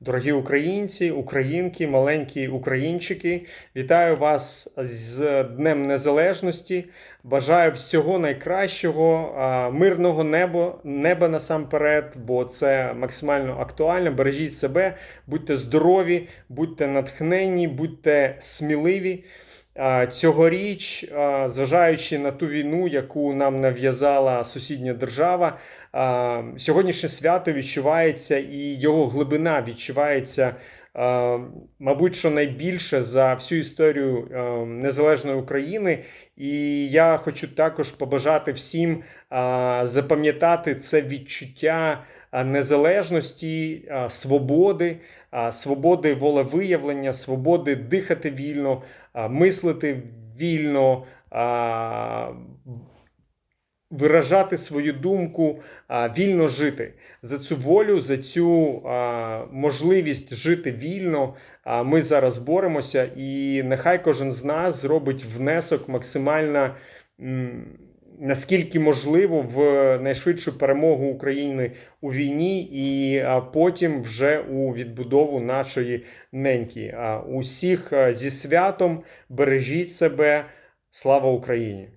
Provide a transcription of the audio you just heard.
Дорогі українці, українки, маленькі українчики, вітаю вас з Днем Незалежності. Бажаю всього найкращого, мирного неба, неба насамперед, бо це максимально актуально. Бережіть себе, будьте здорові, будьте натхненні, будьте сміливі. Цьогоріч, зважаючи на ту війну, яку нам нав'язала сусідня держава, сьогоднішнє свято відчувається і його глибина відчувається, мабуть, що найбільше за всю історію незалежної України. І я хочу також побажати всім запам'ятати це відчуття незалежності, свободи, свободи волевиявлення, свободи дихати вільно, мислити вільно. Виражати свою думку, вільно жити за цю волю, за цю можливість жити вільно. Ми зараз боремося, і нехай кожен з нас зробить внесок максимально наскільки можливо в найшвидшу перемогу України у війні, і потім вже у відбудову нашої неньки. Усіх зі святом бережіть себе. Слава Україні!